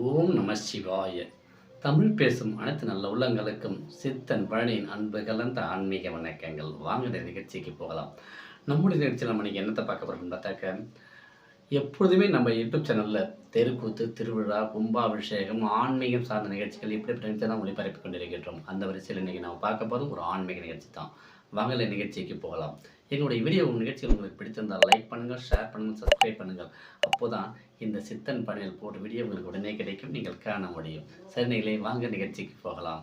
ஓம் நம சிவாய. தமிழ் பேசும் அனைத்து நல்ல உள்ளங்களுக்கும் சித்தன் பழனியின் அன்பு கலந்த ஆன்மீக வணக்கங்கள். வாங்க நிகழ்ச்சிக்கு போகலாம். நம்முடைய நிகழ்ச்சியில் நம்ம நீங்கள் என்னத்தை பார்க்க போகிறோம்னு பார்த்தாக்க எப்பொழுதுமே நம்ம யூடியூப் சேனலில் தெருக்கூத்து திருவிழா கும்பாபிஷேகம் ஆன்மீகம் சார்ந்த நிகழ்ச்சிகள் இப்படி நிகழ்ச்சி தான் ஒளிபரப்பி கொண்டிருக்கின்றோம். அந்த வரிசையில் இன்றைக்கி நம்ம பார்க்க போகிறோம் ஒரு ஆன்மீக நிகழ்ச்சி தான். வாங்கல நிகழ்ச்சிக்கு போகலாம். என்னுடைய வீடியோ நிகழ்ச்சிகள் உங்களுக்கு பிடிச்சிருந்தால் லைக் பண்ணுங்கள் ஷேர் பண்ணுங்கள் சப்ஸ்கிரைப் பண்ணுங்கள். அப்போதான் இந்த சித்தன் பணியில் போட்டு வீடியோ உங்களுக்கு உடனே கிடைக்கும். நீங்கள் காண முடியும். சரி நீங்களே வாங்க நிகழ்ச்சிக்கு போகலாம்.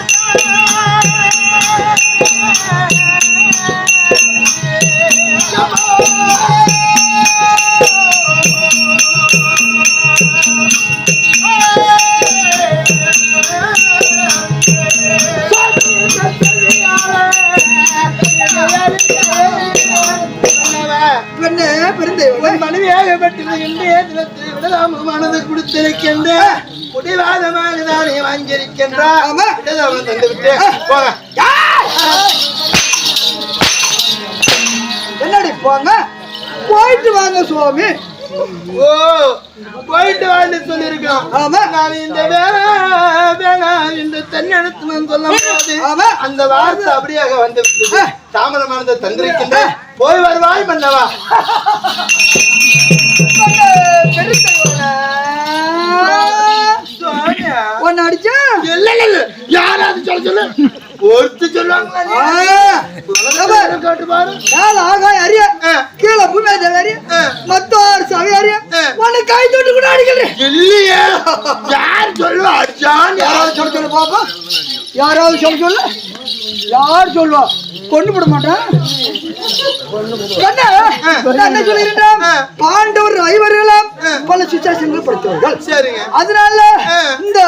பெற்றது இன்றைய தினத்தில் விடலாமல் மனது கொடுத்திருக்கின்ற குடிவாதமாக தானே வாங்கியிருக்கின்றா ஆமா. விடலாமல் தந்து விட்டு போங்க. என்னடி போங்க. போயிட்டு வாங்க சுவாமி. ஓ போயிட்டு வான்னு சொல்லியிருக்கோம். ஆமா. நான் இந்த வேலை வேலை இந்த தென்னெடுத்து நான் சொல்லும் போது அந்த வார்த்தை அப்படியாக வந்து தாமதமானதை தந்திருக்கின்ற. போய் வருவாய் மன்னவா. யாராவது சொல்ல சொல்லு ஒருத்து சொல்லுவாங்களா நீ? கேட்டு பாரு. கீழே பூமி. மத்தோர் சவி அறிய. உன்னை கை தொட்டு கூட அடிக்கிறேன் இல்லையே. யார் சொல்லுவா? அடிச்சான் யாராவது சொல்ல சொல்லு பாப்பா. யாராவது சொல்ல சொல்லு. யார் சொல்லுவா? கொண்டு விட மாட்டேன் என்ன? சொல்லிருந்தேன் ஆ. பாண்டவர் ஐவர்களும் பல சுச்சாசங்கள் படுத்தவர்கள் சரிங்க. அதனால. இந்த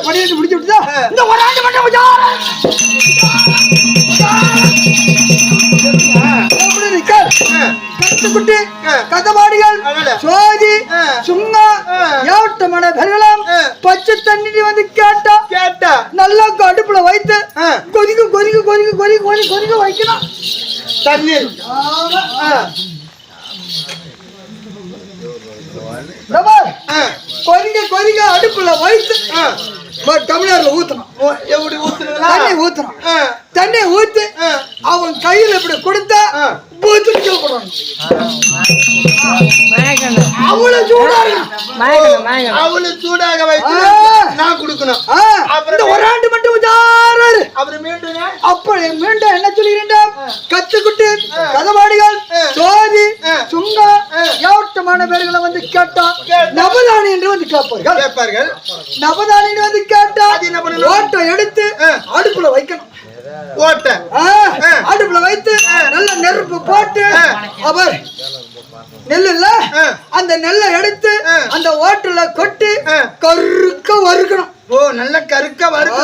பன்னிரெண்டு முடிச்சு விட்டுதா. இந்த ஒரு ஆண்டு மட்டும்? கத்துக்குட்டி ஆ. கதவாடிகள் ஆ. ஏவட்டமான பெருகலாம் ஆ. பச்சை தண்ணி வந்து கேட்டா கேட்டா. நல்லா அடுப்புல வைத்து. கொதிக்க கொதிக்க கொதிக்க கொதிக்க கொதிக்க கொதிக்க வைக்கணும். தண்ணீர் கொதிக்க கொதிக்க அடுப்புல வைத்து டம்ளர்ல ஊத்தணும். எப்படி ஊத்துறீங்களா தண்ணி ஊத்தணும். தண்ணி ஊத்தி. அவன் கையில இப்படி கொடுத்தா அவ்வளவு சூடாக வைத்து. நான் கொடுக்கணும் இந்த ஒரு ஆண்டு மட்டும் உஜாராரு அப்புறம் மீண்டுங்க அப்படி மீண்டும் என்ன சொல்லிருந்தோம் கத்துக்குட்டி கதவாடிகள். சோதி. சுங்கா. ஏவட்டமான பேர்களை வந்து கேட்டா கேட்டா. நவதானி என்று வந்து கேட்பார்கள் கேட்பார்கள் நவதானி என்று வந்து கேட்டா அது என்ன பண்ணணும்? ஓட்டை எடுத்து ஆ. அடுப்புல வைக்கணும் ஓட்ட ஆ, ஆ. அடுப்புல வைத்து நல்ல நெருப்பு போட்டு ஆ. அவர் நெல் இல்ல ஆ. அந்த நெல்லை எடுத்து ஆ. அந்த ஓட்டுல கொட்டி ஆ. கருக்க வறுக்கணும் ஓ நல்ல கருக்க வரும்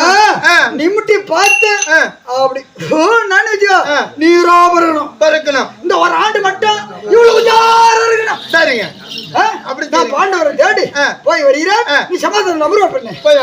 நிமிட்டி பார்த்து. அப்படி ஓ நான் வச்சுக்கோ ஆ. நீராபரணம் பறக்கணும் இந்த ஒரு ஆண்டு மட்டும் இவ்வளவு ஜாரம் இருக்கணும் சரிங்க ஆ? அப்படி நான் சரி. பாண்டவரை தேடி. போய் வருகிறேன். நீ சமாதானம் நம்புறோம் பண்ணு போய்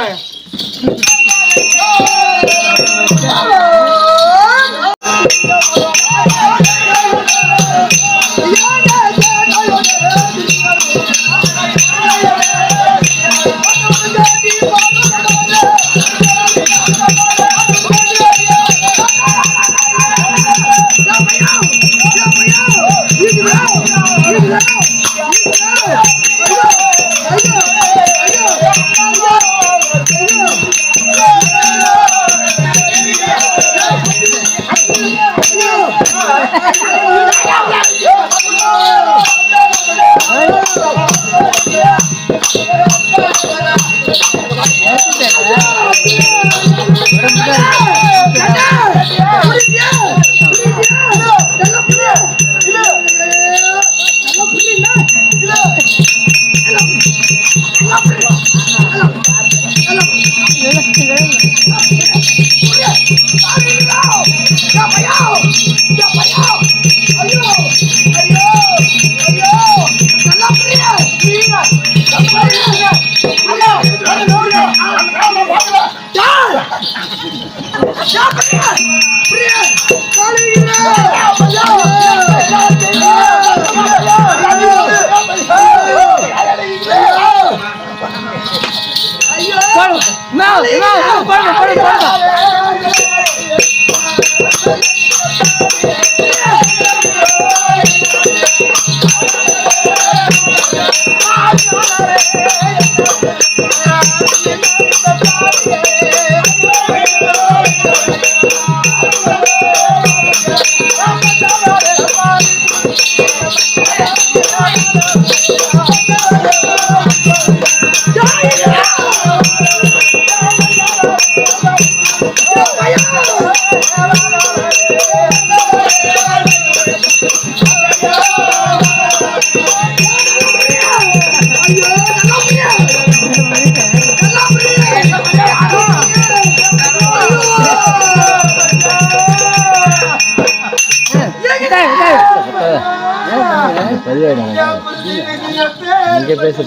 பேச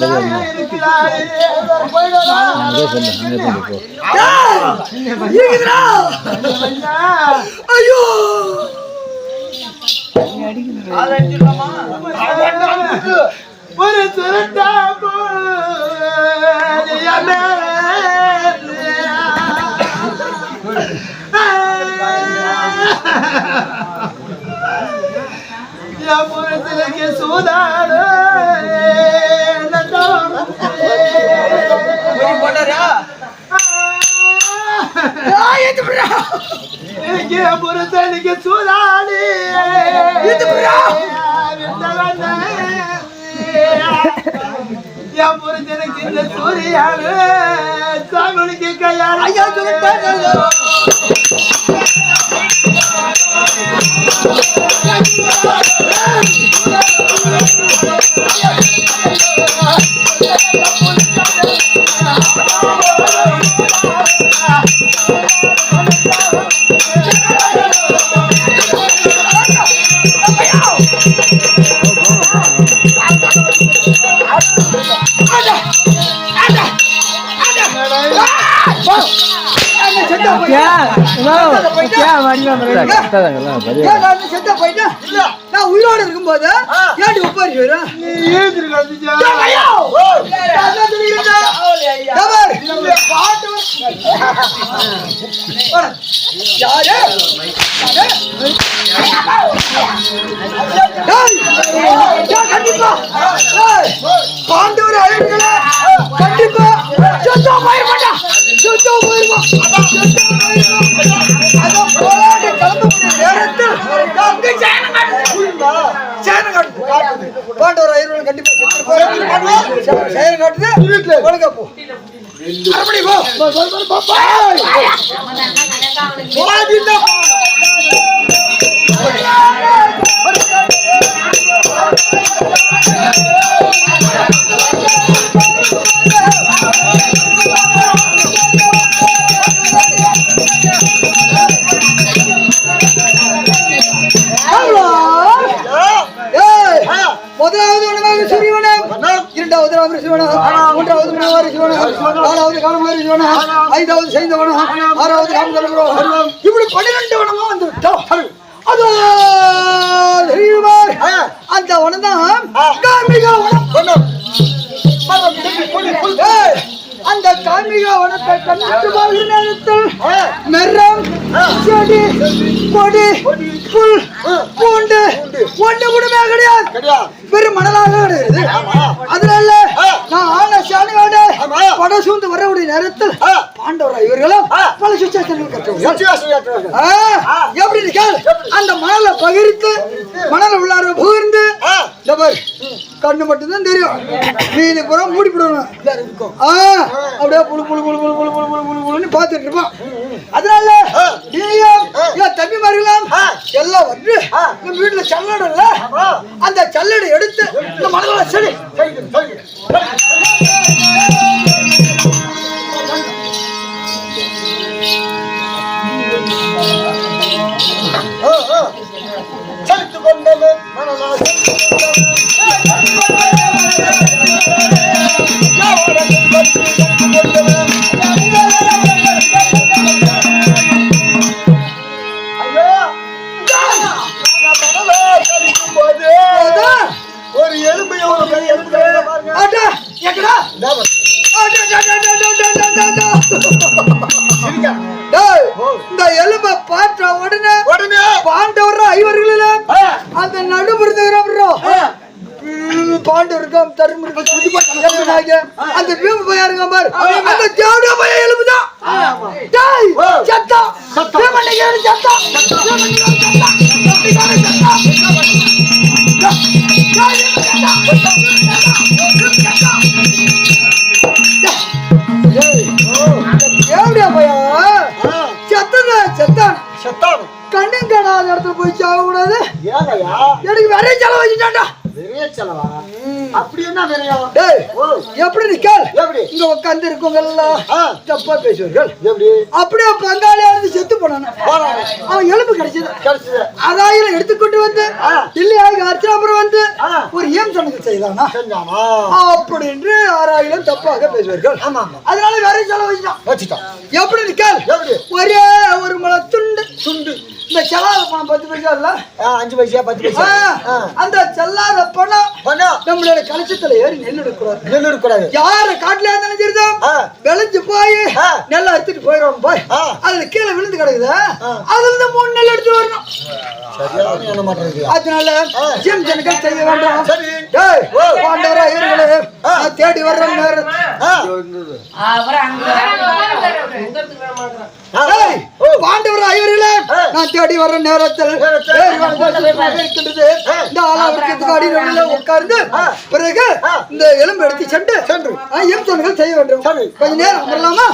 ஐயோ ஒரு சுருட்டா புறத்திற்கு இங்கே புருஷனுக்கு சூதாடி என் புருஷனுக்கு இந்த சூரியாடு சாமிக்கு கையாடு ஐயா சொல்லிட்டாங்க செத்த போயிட்டேன் நான் உயிரோட இருக்கும்போது ஏடி வரும் பாண்டவர் செயல் கட்டுது வீட்டுல ஒழுங்க போ அரபடி போ போ போ போ போ காலம் சிவனா? மூன்றாவது மணவாரி சிவனா? நாலாவது காலமாரி ஐந்தாவது செய்தவனா ஆறாவது காலம் இப்படி பன்னிரெண்டு வனமா வந்து விட்டோம் அது அந்த வனம். தான் காமிகா வனம் அந்த கார்மிக வனத்தை கண்டு வாழ்கிற நேரத்தில் மரம் செடி கொடி புல் பூண்டு ஒன்று கூடமே கிடையாது. வெறும் மணலாக கிடையாது. அதனால நான் ஆன சாணியோட பட சூழ்ந்து வரக்கூடிய நேரத்தில் பாண்டவரா இவர்களும் பல சுச்சாசனங்கள் கற்றுவாங்க ஆ, எப்படி இருக்கு அந்த மணலை பகிர்ந்து மணலை உள்ளார புகிர்ந்து இந்த பாரு, கண்ணு மட்டும்தான் தெரியும். மீதி பூரா மூடி போடணும் ஆ, அப்படியே புழு புழு புழு புழு புழு புழு புழு புழு புழுன்னு பார்த்துட்டு இருப்பான் அதனால நீயும் தம்பி மாறிலாம் எல்லாம் வந்து நம்ம வீட்டுல சல்லடை இல்ல அந்த சல்லடை எடுத்து இந்த மணலை சரி. ஏங்கய்யா? எனக்கு செலவு வச்சுட்டான்டா நிறைய செலவா? அப்படி என்ன எப்படி நிக்கால் எப்படி? இங்க உட்கார்ந்து இருக்கவங்க எல்லாம் தப்பா பேசுவார்கள் எப்படி? அப்படியே பங்காளியா இருந்து செத்து போனான. அவன் எலும்பு கிடைச்சது கிடைச்சது. அதாயிரம் எடுத்துக்கொண்டு வந்து ஆ. இல்லையாகி அர்ச்சனாபுரம் வந்து. ஒரு ஏம் சடங்கு செய்தானா? அப்படின்னு ஆறாயிரம் தப்பாக பேசுவார்கள் ஆமா. அதனால வேற செலவு வச்சுட்டான் வச்சுட்டான். எப்படி நிக்கால்? ஒரே ஒரு மலை துண்டு துண்டு இந்த செல்லாத பணம் பத்து பைசா இல்ல ஆ, அஞ்சு பைசா பத்து பைசா ஆ. அந்த செல்லாத பணம் பணம் நம்மளோட கலசத்துல ஏறி நெல் எடுக்கூடாது நெல் இருக்கக்கூடாது. யார காட்டுல இருந்தாலும் சரிதான் ஆ. விளைஞ்சு போய் ஆ. நெல்லை எடுத்துட்டு போயிடும் போய் ஆ. அதுல கீழே விழுந்து கிடக்குது ஆ. அதுல இருந்து மூணு நெல் எடுத்து வரணும். அதனால. ஜிம் ஜனங்கள் செய்ய வேண்டாம் சரி. டேய் ஓ. பாண்டவரா இருங்களே தேடி வர்ற நேரம். பாண்டவர் ஐவர்களே நான் தேடி வர நேரத்தில் இந்த ஆளாவிற்கு அடியில் உட்கார்ந்து பிறகு இந்த எலும்பு எடுத்து சென்று சென்று. எலும்புகள் செய்ய வேண்டும். கொஞ்ச நேரம் வரலாமா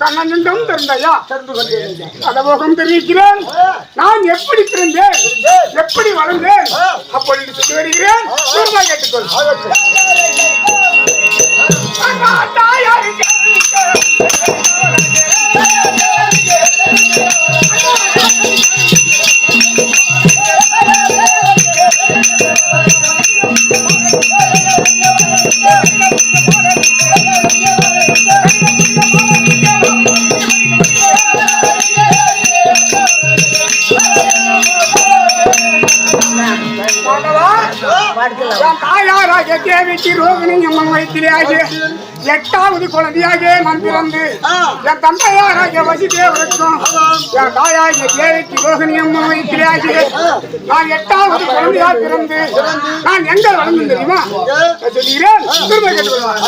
கண்ணனிடம் கொண்டிருந்தேன். அதபோகம் தெரிவிக்கிறேன். நான் எப்படி பிறந்தேன்? எப்படி வளர்ந்தேன். அப்பொழுது சொல்லி வருகிறேன் கேட்டுக்கொள். தேவிக்கு ரோகிணி அம்மன் வயிற்றிலேயாகிய எட்டாவது குழந்தையாக நான் பிறந்து. என் தந்தையாராகிய வசிதேவருக்கும் என் தாயாகிய தேவிக்கு ரோகிணி அம்மன் வயிற்றிலேயாகிய நான் எட்டாவது குழந்தையாக பிறந்து நான் எங்க வளர்ந்து தெரியுமா? நான் சொல்கிறேன் திரும்ப கேட்டுக்கொள்வார்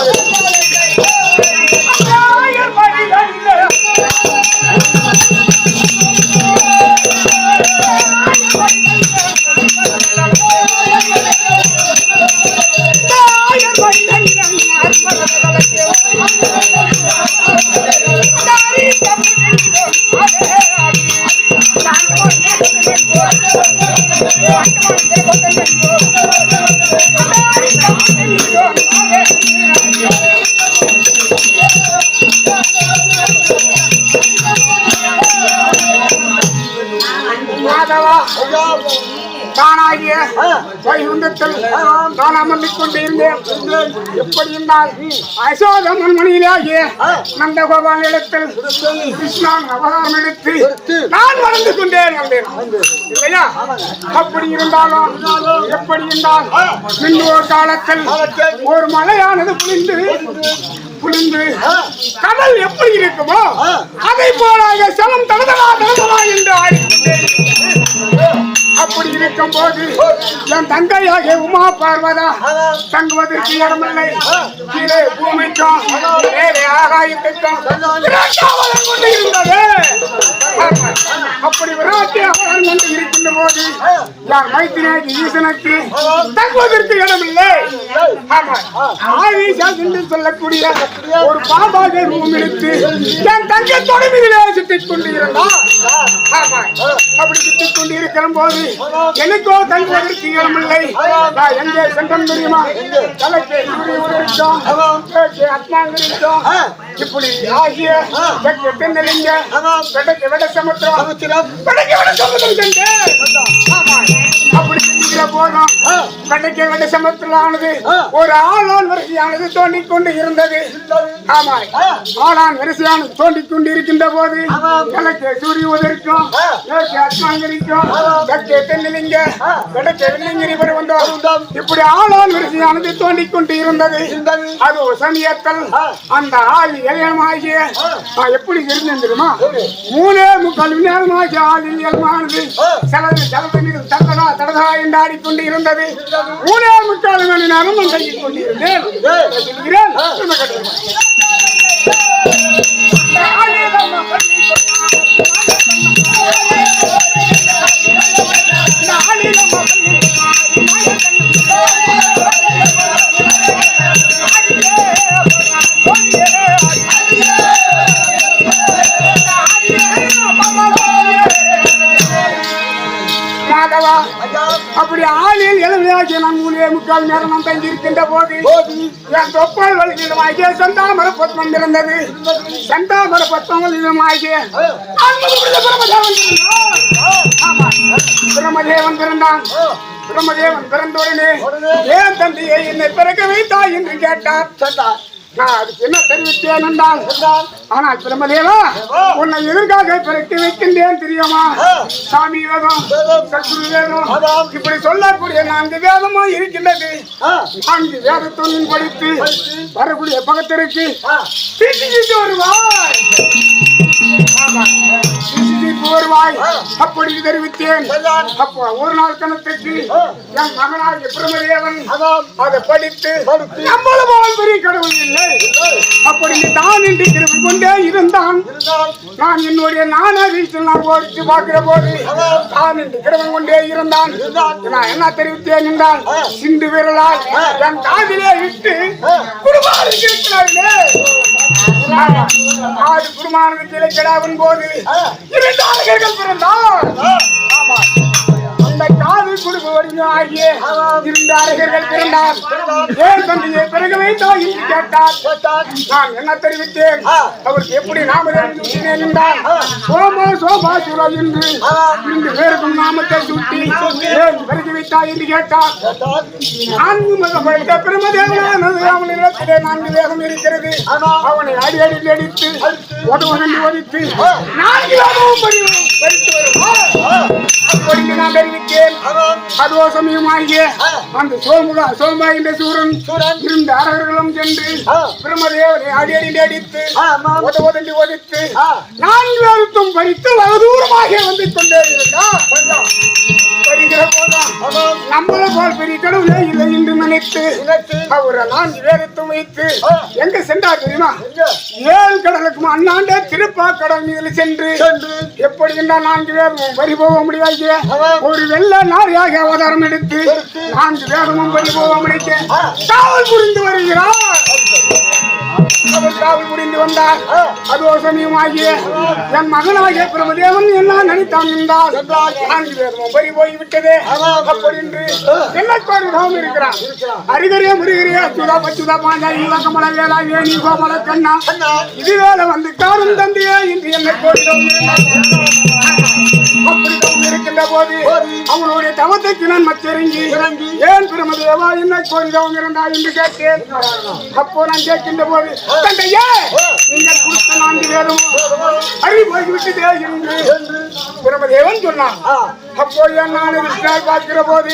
வைகுண்டத்தில் நான் அமர்ந்து கொண்டிருந்தேன் எப்படி இருந்தால் அசோக மண்மணியிலாகிய நந்தகோபால் இடத்தில் கிருஷ்ணன் அவதாரம் எடுத்து நான் வளர்ந்து கொண்டேன் வந்தேன் இல்லையா? அப்படி இருந்தாலும் எப்படி இருந்தால் முன்னோர் காலத்தில் ஒரு மலையானது புரிந்து புரிந்து கடல் எப்படி இருக்குமோ அதை போலாக சலம் தடதலா தடதலா என்று ஆடிக்கொண்டே இருக்கும் போது என் தங்கையாக உமா பார்வதா தங்குவதற்கு இடமில்லை. கீழே பூமிக்கும் மேலே ஆகாயத்துக்கும் அப்படி விராட்டியாக கொண்டு இருக்கின்ற போது யார் மைத்திரியாகி ஈசனுக்கு தங்குவதற்கு இடமில்லை. ஆமா என்று சொல்லக்கூடிய ஒரு பாபாக ரூம் எடுத்து என் தங்கை தொலைவிலே சுத்திக் கொண்டிருந்தார் அப்படி சுத்திக் கொண்டு இருக்கிற போது எனக்கோ தங்குவதற்கு இடமில்லை நான் எங்கே சென்றம் தெரியுமா? தலைக்கு கேக்கு அத்மாங்கரிட்டோம் இப்படி ஆகிய தென்னலிங்க வடக்கு வட சமுத்திரம் வடக்கு வட சமுத்திரம் சென்று. போதும் வடக்கு வட சமுத்திரமானது ஒரு ஆளான் வரிசையானது தோண்டிக் கொண்டு இருந்தது ஆமா ஆளான் வரிசையானது தோண்டிக் கொண்டு இருக்கின்ற போது கிழக்கு சூரிய உதவிக்கும் மேற்கு அத்மாங்கரிக்கும் தெற்கு தென்னலிங்க வடக்கு வெள்ளிங்கிரி வரை வந்தோம். இப்படி ஆளான் வரிசையானது தோண்டிக் கொண்டு இருந்தது. அது ஒரு சமயத்தில் அந்த ஆள் இளையமாகிய நான் எப்படி இருந்தேன் தெரியுமா? மூணே முக்கால் நேரமாகிய ஆளில் இயல்பானது செலவு செலவு தடதா தடதா என்று ஆடிக்கொண்டு இருந்தது. முக்கால் மணி நேரம் நான் கையில் கொண்டிருந்தேன் நான் முக்கால் நேரம் நான் தங்கி இருக்கின்ற போது என் தொப்பால் வழியிலுமாகிய சந்தாமர பத்மம் இருந்தது. சந்தாமர பத்மம் பிரம்மதேவன் இருந்தான் பிரம்மதேவன் பிறந்தான் பிரம்மதேவன் பிறந்தோடனே ஏன் தந்தையை என்னை பிறக்க வைத்தாய்? என்று கேட்டார். நான் அதுக்கு என்ன தெரிவித்தேன் என்றால் ஆனால் பிரம்மதேவா உன்னை எதற்காக பிறக்க வைக்கின்றேன் தெரியுமா? சாமி வேதம் சத்குரு வேதம் இப்படி சொல்லக்கூடிய நான்கு வேதமும் இருக்கின்றது. நான்கு வேதத்துடன் படித்து வரக்கூடிய பகத்திற்கு வருவாய் வருவாய் அப்படி தெரிவித்தேன். அப்போ ஒரு நாள் கணத்துக்கு என் மகனாகிய பிரம்மதேவன் அதை படித்து நம்மள போல் பெரிய கடவுள் இல்லை. அப்படி தான் என்று திரும்பி கொண்டே இருந்தான். நான் என்னுடைய நானா வீட்டில் நான் ஓடிச்சு பார்க்கிற போது தான் என்று கிரமம் கொண்டே இருந்தான். நான் என்ன தெரிவித்தேன் என்றால் சிந்து விரலால் என் காதிலே விட்டு குடும்பம் இருக்கிறார்களே. ஆறு குருமானது கிளைக்கடாவின் போது இரண்டு ஆளுகள் பிறந்தார். ஆமா. அந்த காது குடும்ப வடிவம் ஆகிய இரண்டு அரகர்கள் பிறந்தார். ஏன் தந்தையை பிறகு வைத்தாய் என்று கேட்டார். நான் என்ன தெரிவித்தேன்? அவருக்கு எப்படி நாம தெரிவித்தேன் என்றால் சோமா சோபா சுரா என்று இரண்டு பேருக்கும் நாமத்தை சூட்டி ஏன் பிறகு வைத்தாய் என்று கேட்டார். நான்கு மதம் படைத்த பிரமதேவனானது அவனிடத்திலே நான்கு வேகம் இருக்கிறது. அவனை அடி அடி அடித்து ஒடுவனி ஒடித்து நான்கு வேகமும் பறி பறித்து வருவார் அப்படி நான் தெரிவித்தேன். அதோ சமயமாகிய அந்த சோமுகா சோமா என்ற சூரன் இருந்த அரகர்களும் சென்று பிரம்மதேவனை அடி அடி அடித்து உத உதண்டி ஒதித்து நான்கு பறித்து வெகு தூரமாக வந்து கொண்டே இருந்தார். வருகிற போதும் நம்மள போல் பெரிய கடவுளே இல்லை என்று நினைத்து அவரை நான் வேதத்தும் வைத்து எங்க சென்றார் தெரியுமா? ஏழு கடலுக்கும் அண்ணாண்ட திருப்பாக்கடல் மீது சென்று. எப்படி என்றால் நான்கு வேதமும் வரி போக முடியாது. ஒரு வெள்ள நாரியாக அவதாரம் எடுத்து நான்கு வேதமும் வரி போக காவல் புரிந்து வருகிறார். அவர் காவல் புரிந்து வந்தார். அதோ சமயமாகிய என் மகனாகிய பிரமதேவன் என்ன நினைத்தான் என்றால் நான்கு வேதமும் வரி போய்விட்டது. அப்படி என்று எல்லாத்தோரும் இருக்கிறான் அருகரே முருகரே அச்சுதா பச்சுதா பாஞ்சா இல்ல கமல வேலா வேணி கோமல கண்ணா. இது வேலை வந்து காரும் தந்தையே இன்று என்னை கோரிடம் அப்படி தவம் இருக்கின்ற போது அவனுடைய தவத்துக்கு நான் மச்சிறங்கி ஏன் பிரமதேவா என்ன கோரிதவம் இருந்தா என்று கேட்டேன். அப்போ நான் கேட்கின்ற போது தந்தையே நீங்கள் கொடுத்த நான்கு பேரும் அறிவு போய்விட்டதே என்று பிரமதேவன் சொன்னான். அப்போ நான் விஷ்ணால் பார்க்கிற போது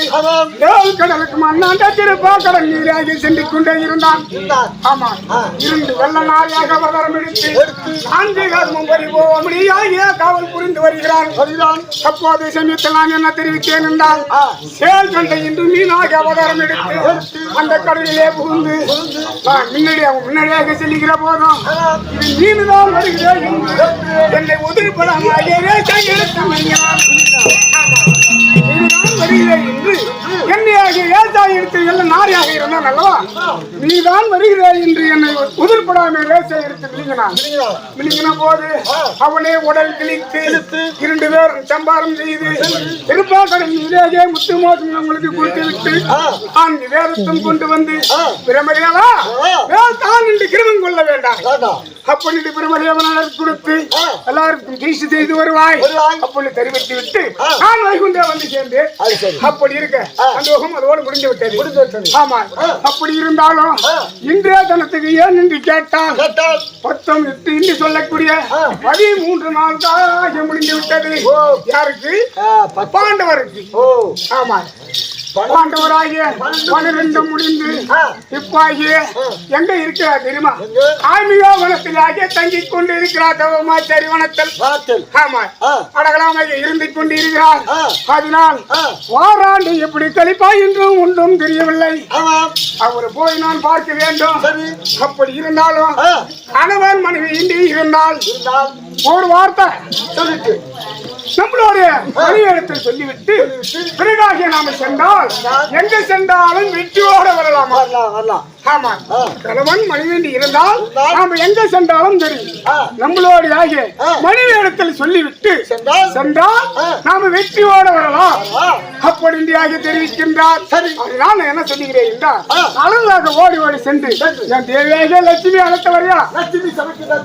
தேவல் கடலுக்கு மண்ணாண்ட திருப்பா கடல் நீராகி சென்று கொண்டே இருந்தான். ஆமா இருந்து வெள்ள நாயாக அவதாரம் எடுத்து நான்கு காலமும் பறிபோமணியாகிய காவல் புரிந்து வருகிறான். அப்போது சமயத்தில் நான் என்ன தெரிவித்தேன் என்றால் சேல் கண்டை இன்று மீனாக அவதாரம் எடுத்து அந்த கடலிலே புகுந்து நான் முன்னாடி அவன் முன்னாடியாக செல்லுகிற போதும் இது மீன்தான் வருகிறேன் என்று என்னை உதிர்படாமல் எடுத்து வருகிறான் நீதான் வருகிறாய் என்று என்னையாக ஏசாய் எடுத்து எல்லாம் நாரியாக இருந்தான் அல்லவா? நீதான் வருகிறாய் என்று என்னை உதிர்படாமல் ஏசை எடுத்து விழுங்கினான். விழுங்கின போது அவனே உடல் கிழித்து இரண்டு பேர் சம்பாரம் செய்து திருப்பாக்கடல் நீரேகே முத்து மோசம் உங்களுக்கு கொடுத்து விட்டு நான் வேதத்தும் கொண்டு வந்து பிரமதேவா தான் என்று கொள்ள வேண்டாம். அப்பொழுது பிரமதேவனார் கொடுத்து எல்லாருக்கும் தீட்சை செய்து வருவாய். அப்பொழுது தெரிவித்து விட்டு நான் வைகுண்டே வந்து சேர்ந்தேன் அப்படி இருக்க. சந்தோகம் அதோடு முடிந்து விட்டது. ஆமா அப்படி இருந்தாலும் இன்றைய தினத்துக்கு ஏன் என்று கேட்டால் பத்தம் எட்டு என்று சொல்லக்கூடிய பதிமூன்று நாள் தான் முடிந்து விட்டது. யாருக்கு? பாண்டவருக்கு. ஆமா பாண்டவராகிய பன்னிரண்டு முடிந்து இப்பாகிய எங்க இருக்கிறார் தெரியுமா? ஆன்மீக வனத்திலாகிய தங்கிக் கொண்டு இருக்கிறார் தவமாச்சாரி வனத்தில் ஆமா. அடகலாமாக இருந்து கொண்டு இருக்கிறார் அதனால் வாராண்டு எப்படி கழிப்பா என்றும் ஒன்றும் தெரியவில்லை. அவர் போய் நான் பார்க்க வேண்டும். அப்படி இருந்தாலும் கணவன் மனைவி இன்றி இருந்தால் ஒரு வார்த்தை சொல்லிட்டு. நம்மளுடைய பணியிடத்தை சொல்லிவிட்டு பிறகாக நாம சென்றால் எங்க சென்றாலும் வெற்றியோட வரலாம். வரலாம் ஆமா. கணவன் மனைவி இருந்தால் நாம எங்க சென்றாலும் தெரியும் நம்மளோட ஆகிய மனைவியிடத்தில் சொல்லிவிட்டு சென்றால்? சென்றால் நாம வெற்றியோட வரலாம். அப்படி ஆகிய தெரிவிக்கின்றார். அதனால் நான் என்ன சொல்லுகிறேன் என்றால் அழகாக ஓடி ஓடி சென்று என் தேவியாக லட்சுமி அழைத்தவரையா? லட்சுமி சமைக்கிறார்